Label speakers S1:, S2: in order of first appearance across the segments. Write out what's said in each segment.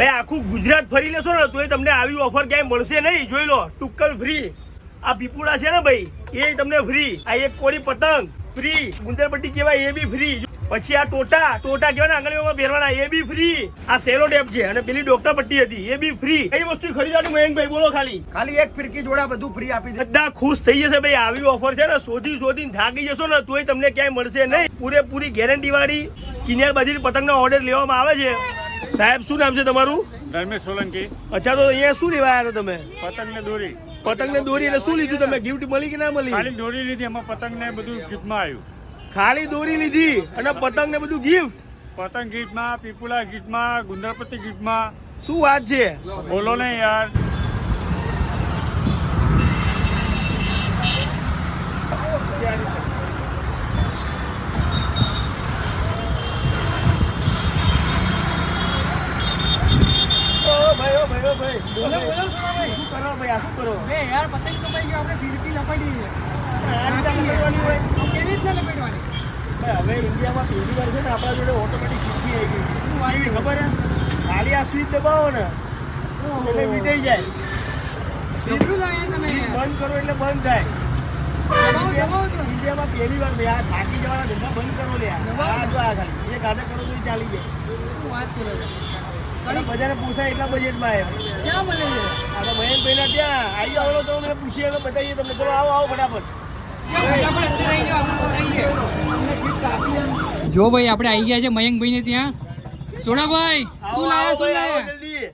S1: ભાઈ આખું ગુજરાત ફરી લેશો ને તોય તમને આવી ઓફર ક્યાંય મળશે નહીં. જોઈ લો ટુક્કલ ફ્રી આ પીપુડા છે ને ભાઈ એ તમને ફ્રી આ એક કોળી પતંગ ફ્રી ગુંદરપટ્ટી કહેવાય એ બી ફ્રી પછી આ ટોટા ટોટા કહેવાય ને આંગળીઓમાં પહેરવાના એ બી ફ્રી આ સેલો ટેપ છે અને પેલી ડોક્ટર પટ્ટી હતી એ બી ફ્રી કઈ વસ્તુ ખરીદવાનું મયંકભાઈ બોલો ખાલી.
S2: ખાલી એક ફિરકી જોડા બધું ફ્રી આપી દે.
S1: બધા ખુશ થઈ જશે ભાઈ આવી ઓફર છે ને શોધી શોધીને થાકી જશો ને તોય તમને ક્યાંય મળશે નહીં. પૂરેપૂરી ગેરંટી વાળી કિનિયાર બાજરી પતંગનો ઓર્ડર લેવામાં આવે છે. સાહેબ શું નામ છે તમારું?
S3: ધર્મેશ સોલંકી.
S1: અચ્છા તો અહીંયા શું લેવા આવ્યા હતા તમે?
S3: પતંગ ને દોરી.
S1: પતંગ ને દોરી એટલે શું લીધું તમે? ગિફ્ટ મળી કે ના મળી?
S3: ખાલી દોરી લીધી એમાં પતંગ ને બધું ગીફ્ટમાં આવ્યું.
S1: ખાલી દોરી લીધી અને પતંગ ને બધું ગિફ્ટ
S3: પતંગ ગીટમાં પીપુલા ગીટમાં ગુંદરપતિ ગીટમાં
S1: શું વાત છે?
S3: બોલો ને યાર.
S1: ઓ ભાઈ બોલો શું કરો ભાઈ? આ શું કરો?
S2: યાર પતંગ આપણે ફિરકી લપાડી કેવી રીતના લપેટવાની
S1: હવે ઇન્ડિયામાં પહેલી વાર છે ને આપણા જોડે ઓટોમેટિક ખીચી આવી ગઈ. શું આવી ખબર હે ખાલી આ સ્વિચ દબાવો ને એટલે જાય. બંધ કરો એટલે બંધ થાય. ઇન્ડિયામાં પહેલી વાર ભાઈ આ થાકી જવાના ધંધા બંધ કરો લે આ. જો આ ખાલી એક હાથે કરો તો ચાલી જાય.
S2: વાત કરો
S1: બધાને પૂછાય એટલા બજેટમાં એમ.
S2: ક્યાં મળે છે?
S1: આ તો મહેન પહેલા ત્યાં આવી આવો તો અમે પૂછીએ અમે બતાવીએ તમને. ચલો આવો આવો ફટાફટ.
S4: જો ભાઈ આપણે આવી ગયા છે મયંકભાઈ ને ત્યાં સોડાભાઈ શું લાયા શું લાયા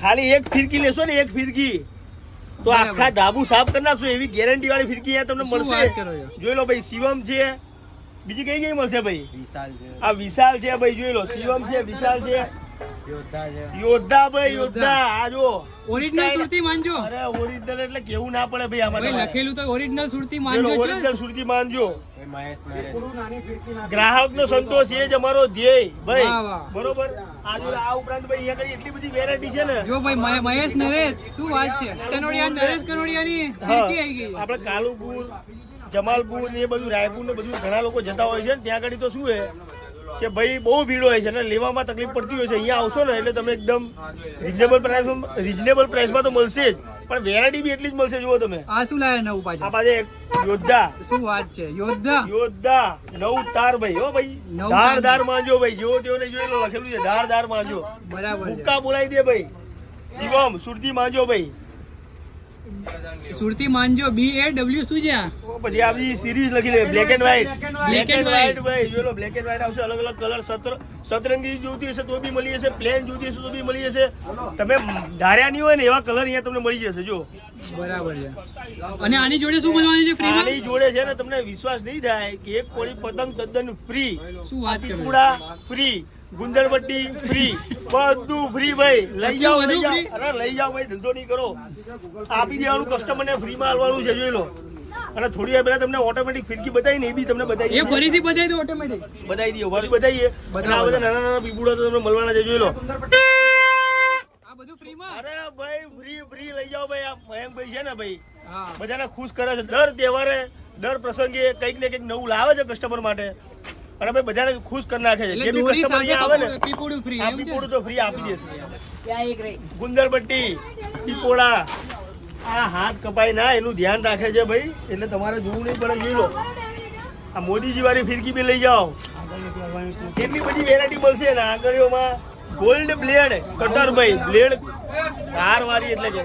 S1: ખાલી એક ફિરકી લેશો ને એક ફિરકી. તો આખા ધાબુ સાફ કરી નાખશો એવી ગેરંટી વાળી ફિરકી અહીંયા તમને? મળશે. જોઈ લો ભાઈ શિવમ છે બીજી કઈ કઈ મળશે ભાઈ? આ વિશાલ છે ભાઈ જોઈ લો શિવમ છે વિશાલ છે. યોદ્ધા ભાઈ યોદ્ધા આ જો.
S4: ઓરિજિનલ સુરતી માનજો.
S1: અરે ઓરિજિનલ એટલે કેવું ના પડે ભાઈ આમાં
S4: લખેલું તો ઓરિજિનલ સુરતી માનજો
S1: ઓરિજિનલ સુરતી માનજો. ગ્રાહક નો સંતોષ એ જ અમારો ધ્યેય ભાઈ. બરોબર? આ આ ઉપરાંત ભાઈ અહીંયા આગળ એટલી બધી વેરાયટી છે ને.
S4: જો ભાઈ મહેશ નરેશ શું વાત છે? કનોડિયા નરેશ કનોડિયાની
S1: હા.
S4: આવી ગઈ.
S1: આપણે કાલુપુર જમાલપુર ને એ બધું રાયપુર ને બધું ઘણા લોકો જતા હોય છે ને ત્યાં આગળ તો શું છે કે ભાઈ બહુ ભીડ હોય છે અને લેવામાં તકલીફ પડતી હોય છે. અહીંયા આવશો ને એટલે તમે એકદમ રિઝનેબલ પ્રાઇસમાં રિઝનેબલ પ્રાઇસમાં તો મળશે જ. પણ વેરાયટી બી એટલી જ મળશે જુઓ તમે.
S4: આ શું લાયા નવું
S1: આ પાસે યોદ્ધા.
S4: શું વાત છે? યોદ્ધા?
S1: યોદ્ધા નવ તાર ભાઈ હો ભાઈ. ધાર ધાર માંજો ભાઈ જેવો તેઓને ને જોયેલો લખેલું છે ધાર ધાર માંજો.
S4: બરાબર છે.
S1: બોલાવી દે ભાઈ. શિવમ સુરતી માંજો ભાઈ.
S4: સુરતી માનજો બી એ ડબલ્યુ શું છે આ?
S1: પછી આ બધી સિરીઝ લખી દે black and white black and. White ભાઈ જોઈ લો બ્લેક એન્ડ વ્હાઈટ આવશે અલગ અલગ કલર સત્ર સતરંગી જોઈતી હશે તો બી મળી જશે પ્લેન જોતી હશે તો બી મળી જશે તમે ધાર્યા નહીં હોય ને એવા કલર અહીંયા તમને મળી જશે જો
S4: બરાબર છે. અને આની જોડે શું મળવાનું છે ફ્રીમાં
S1: આની જોડે છે ને તમને વિશ્વાસ નહીં થાય કે એક કોળી પતંગ તદ્દન ફ્રી
S4: શું વાત કરો
S1: ફ્રી ગુંદરપટ્ટી ફ્રી બધું ફ્રી ભાઈ. લઈ જાઓ લઈ જાઓ અરે લઈ જાઓ ભાઈ ધંધો નહીં કરો. આપી દેવાનું કસ્ટમરને ફ્રીમાં આવવાનું છે જોઈ લો. અને થોડી વાર પહેલા તમને ઓટોમેટિક ફિરકી બતાવી ને એ બી તમને બતાવી
S4: એ ફરીથી બતાવી દો ઓટોમેટિક
S1: બતાવી દઈએ ફરી બતાવીએ. અને આ બધા નાના નાના તો તમને મળવાના છે જોઈ લો. અરે ભાઈ ફ્રી ફ્રી લઈ જાઓ ભાઈ આ મયંકભાઈ છે ને ભાઈ. બધાને ખુશ કરે છે. દર તહેવારે દર પ્રસંગે કંઈક ને કંઈક નવું લાવે છે કસ્ટમર માટે. અને ભાઈ બધાને ખુશ કરી નાખે છે. જે બી કસ્ટમર અહીંયા આવે ને
S4: પીપોડું ફ્રી
S1: આ પીપોડું તો ફ્રી આપી દેશે. ગુંદરબટ્ટી પીપોડા આ હાથ કપાય ના એનું ધ્યાન રાખે છે ભાઈ. એટલે તમારે જોવું નહીં પડે જોઈ લો. આ મોદીજી વાળી ફિરકી બી લઈ જાઓ. કેટલી બધી વેરાયટી મળશે ને આગળીઓમાં? ગોલ્ડ બ્લેડ કટર ભાઈ બ્લેડ ધાર વાળી એટલે કે.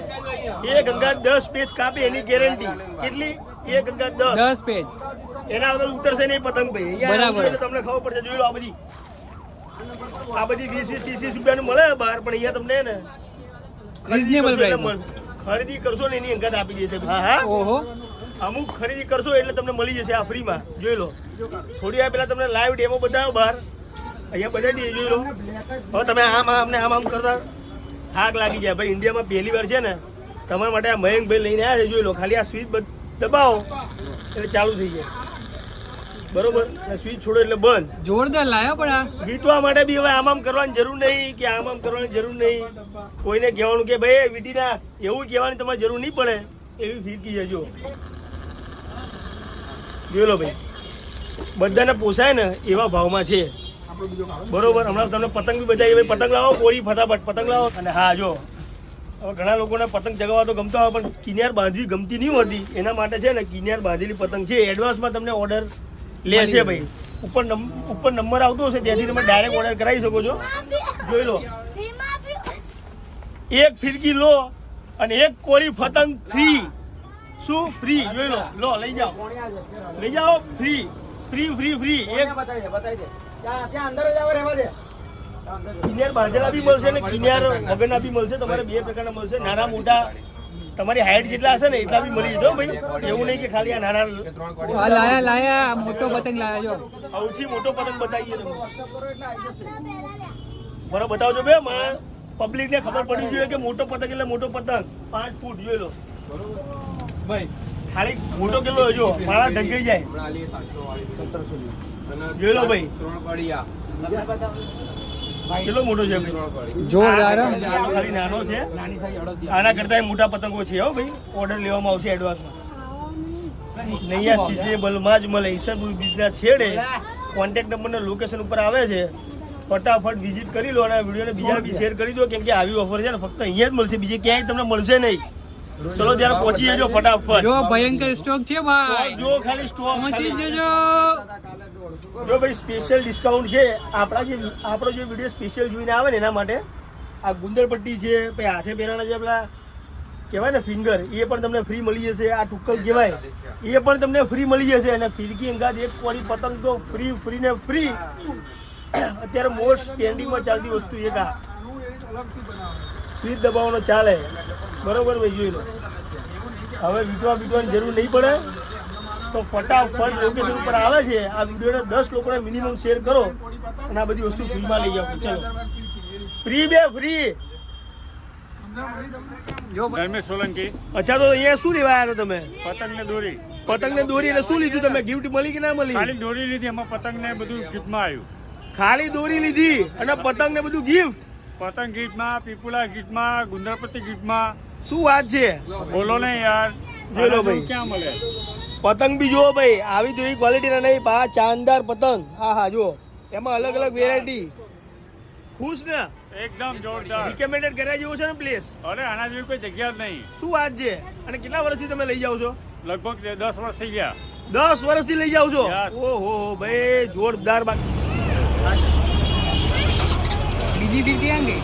S1: એક ગંગા દસ પેજ કાપે એની ગેરંટી કેટલી? એક દસ.
S4: પેજ
S1: એના વગર ઉતરશે નહીં પતંગ ભાઈ.
S4: બરાબર.
S1: તમને ખબર પડશે. જોઈ લો આ બધી. આ બધી વીસ વીસ ત્રીસ રૂપિયાનું મળે બહાર પણ અહીંયા તમને ને ખરીદી કરશો ખરીદી ને એની અંગત આપી દેશે. હા હા.
S4: ઓહો.
S1: અમુક ખરીદી કરશો એટલે તમને મળી જશે આ ફ્રીમાં. જોઈ લો. થોડી વાર પહેલા તમને લાઈવ ડેમો બતાવ્યો બહાર. અહીંયા બધા જોઈ લો. હવે તમે આમ આમને આમ આમ કરતા થાક લાગી જાય. ભાઈ ઇન્ડિયામાં પહેલી વાર છે ને તમારા માટે આ મયંકભાઈ લઈને આવ્યા છે. જોઈ લો ખાલી આ સ્વિચ દબાવો. એટલે ચાલુ થઈ જાય. બરોબર? સ્વિચ છોડો એટલે બંધ.
S4: જોરદાર લાયા પણ આ.
S1: વીટવા માટે બી હવે આમ આમ કરવાની જરૂર નહીં કે આમ આમ કરવાની જરૂર નહીં. કોઈને કહેવાનું કે ભાઈ વીટી ના એવું કહેવાની તમારે જરૂર નહીં પડે. એવી ફિરકી જજો જોઈ લો ભાઈ. બધાને પોસાય ને એવા ભાવમાં છે. બરોબર? હમણાં તમને પતંગ બી બધા પતંગ લાવો કોળી ફટાફટ. પતંગ લાવો. અને હા જો હવે ઘણા લોકોને પતંગ ચગાવવા તો ગમતા હોય પણ કિનિયાર બાંધવી ગમતી નહીં હોતી. એના માટે છે ને કિનિયાર બાંધેલી પતંગ છે. એડવાન્સમાં તમને ઓર્ડર લેશે ભાઈ. ઉપર ઉપર નંબર આવતો હશે ત્યાંથી તમે ડાયરેક્ટ ઓર્ડર કરાવી શકો છો. જોઈ લો. એક ફિરકી લો અને એક કોળી પતંગ ફ્રી શું? ફ્રી જોઈ લો. લો લઈ જાઓ. લઈ જાઓ. ફ્રી ફ્રી ફ્રી ફ્રી એક
S2: બતાવી દે બતાવી દે. ત્યાં અંદર જ આવો રહેવા દે.
S1: કિનિયાર બાંધેલા બી મળશે ને કિનિયાર વગરના બી મળશે તમારે બે પ્રકારના મળશે. નાના મોટા તમારી હાઈટ જેટલા હશે ને એટલા બી મળી જશે ભાઈ. એવું નહીં કે ખાલી આ નાના
S4: લાયા લાયા મોટો પતંગ લાયા જો.
S1: સૌથી મોટો પતંગ બતાવીએ તમે બરાબર બતાવજો બે મારા પબ્લિકને ખબર પડી જોઈએ કે મોટો પતંગ એટલે મોટો પતંગ. પાંચ ફૂટ જોઈ લો. ખાલી મોટો કેટલો જો મારા ઢંકાઈ જાય. જોઈ લો ભાઈ. કેટલો મોટો છે?
S4: જોરદાર
S1: ખાલી નાનો છે. આના કરતા મોટા પતંગો છે હો ભાઈ. ઓર્ડર લેવામાં આવશે એડવાન્સમાં નૈયા સિઝનેબલમાં જ મળે. ઈસર બીજના છેડે. કોન્ટેક્ટ નંબરના લોકેશન ઉપર આવે છે. ફટાફટ વિઝિટ કરી લો અને આ વિડીયોને બીજા બી શેર કરી દો કેમ કે આવી ઓફર છે ને ફક્ત અહીંયા જ મળશે. બીજે ક્યાંય તમને મળશે નહીં. ચલો ત્યારે પહોંચી જજો ફટાફટ.
S4: જો ભયંકર સ્ટોક છે ભાઈ.
S1: જો ખાલી સ્ટોક
S4: પહોંચી જજો.
S1: જો ભાઈ સ્પેશિયલ ડિસ્કાઉન્ટ છે આપણા જે આપણો જે વીડિયો સ્પેશિયલ જોઈને આવે ને એના માટે આ ગુંદરપટ્ટી છે પછી હાથે પહેરાના જે પેલા કહેવાય ને ફિંગર એ પણ તમને ફ્રી મળી જશે આ ટુક્કલ કહેવાય. એ પણ તમને ફ્રી મળી જશે અને ફિરકી અંગાત એક કોળી પતંગ તો ફ્રી ફ્રી ને ફ્રી અત્યારે મોસ્ટ ટ્રેન્ડિંગમાં ચાલતી વસ્તુ એક આ. સ્વીટ દબાવવાનો ચાલે. બરોબર ભાઈ જોઈ લો. હવે વીટવા બીટવાની જરૂર નહીં પડે. તો ફટાફટ લોકેશન ઉપર આવે છે. આ વિડીયોને દસ લોકોને મિનિમમ શેર કરો અને આ બધી વસ્તુ ફ્રીમાં લઈ જાઓ ચલો. ફ્રી બે ફ્રી
S4: જો
S3: ધર્મેશ સોલંકી.
S1: અચ્છા તો અહીંયા શું લેવા આવ્યા તમે?
S3: પતંગ ને દોરી.
S1: પતંગ ને દોરી એટલે શું લીધું તમે? ગિફ્ટ મળી કે ના મળી?
S3: ખાલી દોરી લીધી એમાં પતંગ ને બધું ગીફ્ટમાં આવ્યું.
S1: ખાલી દોરી લીધી અને પતંગ ને બધું ગિફ્ટ
S3: પતંગ ગીટમાં પીપુલા ગીટમાં ગુંદરપતિ ગીટમાં
S1: શું વાત છે?
S3: બોલો ને યાર.
S1: જોઈ લો
S3: આના જેવું
S1: ભાઈ.
S3: ક્યાં મળે?
S1: પતંગ બી જુઓ ભાઈ આવી ક્વોલિટી ક્વોલિટીના નહીં. પા ચાંદાર પતંગ. હા હા જુઓ. એમાં અલગ અલગ વેરાયટી ખુશ ને?
S3: એકદમ જોરદાર.
S1: રિકમેન્ડેડ કર્યા જેવું છે ને પ્લેસ
S3: અરે આના જેવી કોઈ જગ્યા જ નહીં.
S1: શું વાત છે? અને કેટલા વર્ષથી તમે લઈ જાઓ છો?
S3: લગભગ દસ વર્ષ થઈ ગયા.
S1: દસ વર્ષથી લઈ જાઓ છો. ઓહો ભાઈ જોરદાર બાકી
S4: બીજી બીજી ગઈ